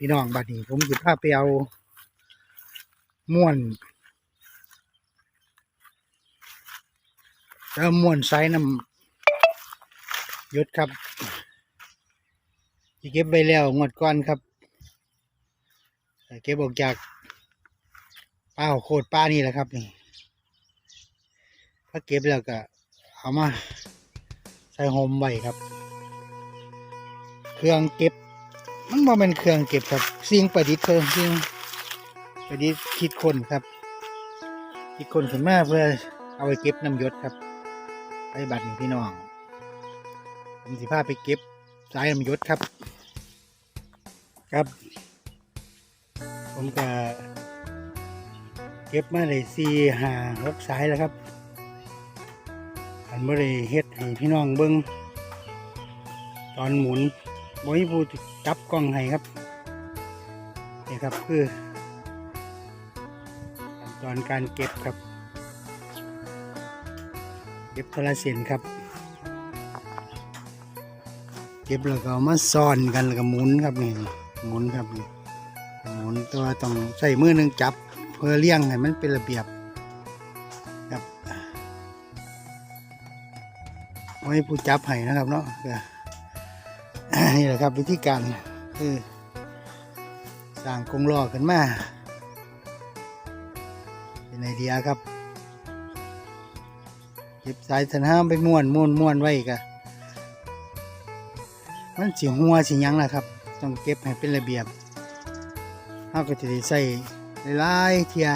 พี่น้องบัดนี้ผมสิพาไปเอาม่วนแล้วม่วนไซน้ำยศครับที่เก็บไปแล้วงดก่อนครับเก็บออกจากป้าโคตรป้านี่แหละครับนี่ถ้าเก็บแล้วก็เอามาใส่โฮมไว้ครับ เครื่องเก็บ มันบ่เป็นเครื่องเก็บครับสิ่งประดิษฐ์เครื่องสิ่งประดิษฐ์คิดคนครับ คิดคนขึ้นมาเพื่อเอาไปเก็บน้ำยศครับไปบัตรนี่พี่น้องผมสิพาไปเก็บสายน้ำยศครับ ครับ ผมก็เก็บมาได้สี่ห้าหกสายแล้วครับอันบ่อได้เฮ็ดให้พี่น้องเบิ่งตอนหมุน บ่มีผู้จับกล้องให้ครับนี่ครับคือขั้นตอนการเก็บครับ เก็บโทรเส้นครับ เก็บแล้วก็มาซ่อนกันแล้วก็หมุนครับนี่หมุนครับนี่หมุนตัวต้องใส่มือหนึ่งจับเพื่อเลี้ยงให้มันเป็นระเบียบครับไว้ผู้จับให้นะครับเนาะ นี่แหละครับวิธีการคือสร้างกรงล้อขึ้นมาเป็นไอเดียครับเก็บสายสันห้ามไปม้วนม้วนม้วนไว้กะมันสีหัวสียังนะครับ ต้องเก็บให้เป็นระเบียบเราก็จะได้ใส่หลายเทีย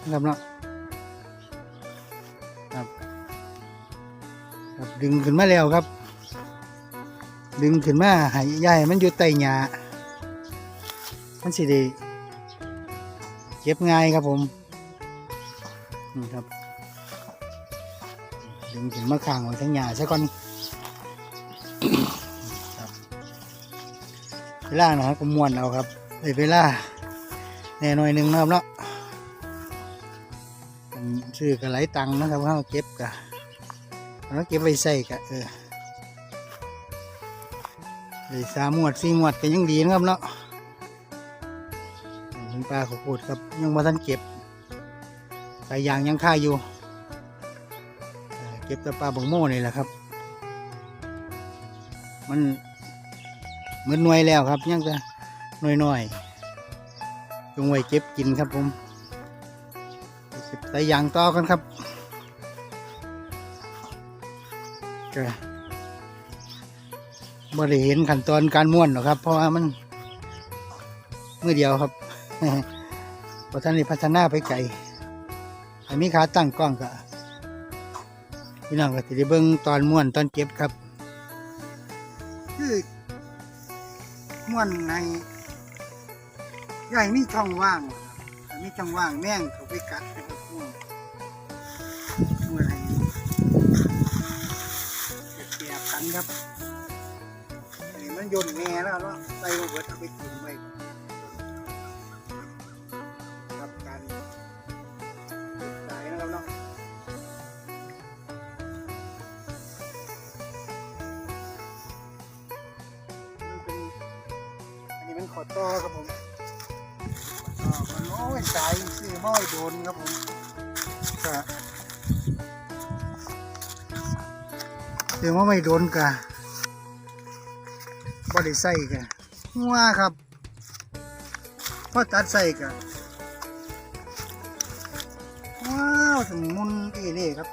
นะครับเนาะครับครับดึงขึ้นมาแล้วครับ ดึงขึ้นมาให้ย่ายมันอยู่ใต้หญ้ามันสิได้เก็บง่ายครับผมนี่ครับ ดึงขึ้นมาข้างไว้ทั้งหญ้าซะก่อนเวลานะครับก็ม้วนเอาครับได้เวลาแน่หน่อยหนึ่งนะครับเนาะซื้อกระไหลตังนะครับว่าเก็บกะแล้วเก็บไว้ใส่กะเออ ได้สามหมวดสี่หมวดก็ยังดีนะครับเนาะถึงปลาขาวโพดครับยังมาทันเก็บสายยางยังค่าอยู่เก็บแต่ปลาบังโม่นี่แหละครับ มันเหมือนหน่วยแล้วครับ ยังจะหน่วยหน่อยจงไว้เก็บกินครับผมเก็บสายยางต่อกันครับก็ บ่ได้เห็นขั้นตอนการม้วนหรอกครับ เพราะว่ามันเมื่อเดียวครับพอท่านได้พัฒนาไปไกลอันมีขาตั้งกล้องก็พี่น้องก็จะได้เบิ่งตอนม้วนตอนเก็บครับ คือม้วนในใหญ่มีช่องว่างมีช่องว่างแม่งเขาไปกัดนะครับม้วนม้วนให้เกียบกันครับ นี่มันยนต์แง่แล้วเนาะใส่มาเบิดเอาไปกินไว้กับการตายนะครับเนาะมันเป็นอันนี้มันขอต่อครับผมขอต่อมันโอ้ยสายซื้อมาไว้โดนครับผมก็ซื้อมาไว้โดนกะ บริใส่กันหัวครับพอตัดใส่กันว้าวสมุนเอเล่ครับ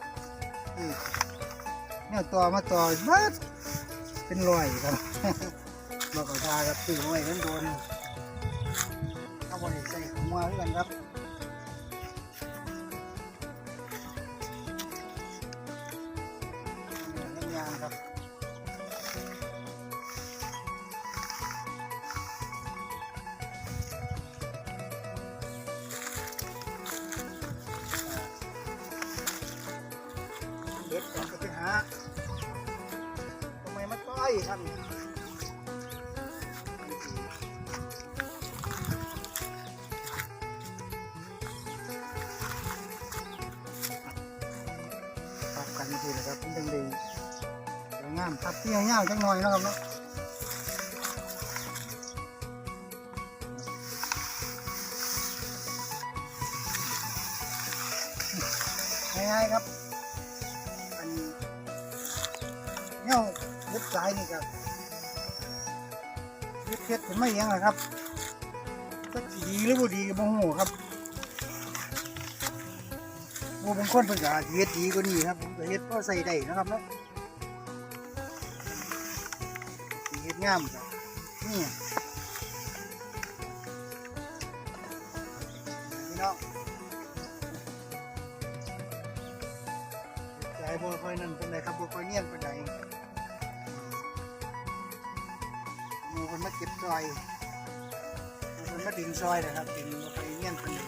เนี่ยต่อมาต่อบัดเป็นรอยครับบอกกับทาครับตื่นไว้กันโดนเอาบริใส่หัวด้วยกันครับ ยครับปรับกันทีนะครับคุณนดึงดึงสวยงามครับที่ให้ยาวจังหน่อยนะครับเนาะง่ายๆครับ เว็บไซต์นี่ครับเว็บเพชรผมไม่ยังเลยครับสักดีหรือบ่ดีก็บ่ฮู้ครับหมู่บางคนเพิ่นก็อาจสิเฮ็ดดีกว่านี้ครับผมก็เฮ็ดพอใส่ได้นะครับเนาะเฮ็ดงามครับนี่พี่น้องใจบ่ค่อยนั่นเป็นไรครับบ่ค่อยเนียนเป็นไร มันมาเก็บซอยมันมาดึงซอยนะครับดึงบ่ค่อยเนียนเป็นไร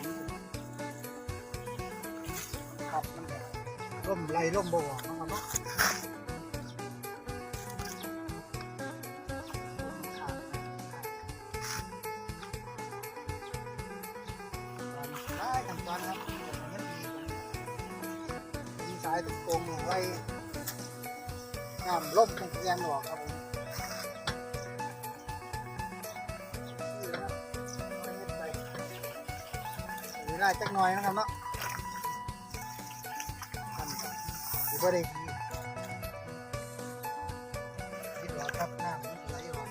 ครับมันร่มไหลร่มบ่ออกนะครับเนาะได้ขั้นตอนครับมันดีมีสายตรงๆไว้งามล่มตรงเตียงหรอกครับ เวลาจักหน่อยนะครับเนาะทำไปดีกว่าได้ดีคิดว่าครับน้ำมันไหลออก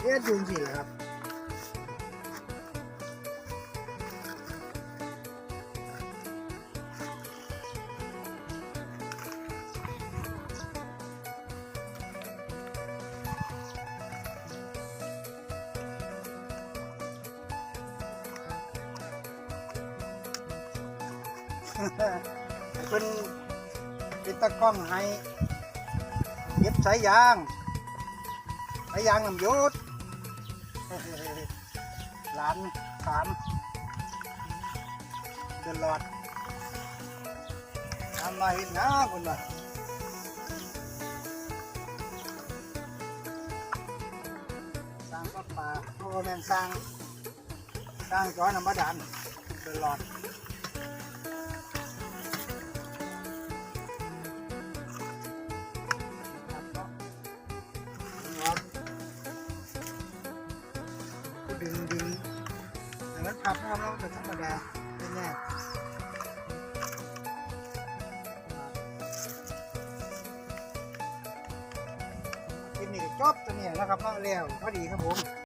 เฮ็ดยู่สิแหละครับ เพิ่นเป็นตะกล้องให้เย็บสายยางสายยางน้ำหยดหลานถามเดินหลอดทำมาเห็นนะคุณว่าสร้างก็ป่าโอ้แม่นสร้างสร้างจอน้ำบาดาลเดินหลอด ดึงดึงอย่างนั้นพับนะครับเราจะธรรมดาไม่แน่คลิปนี้ก็จบตัวนี้นะครับเนาะแล้วพอดีครับผม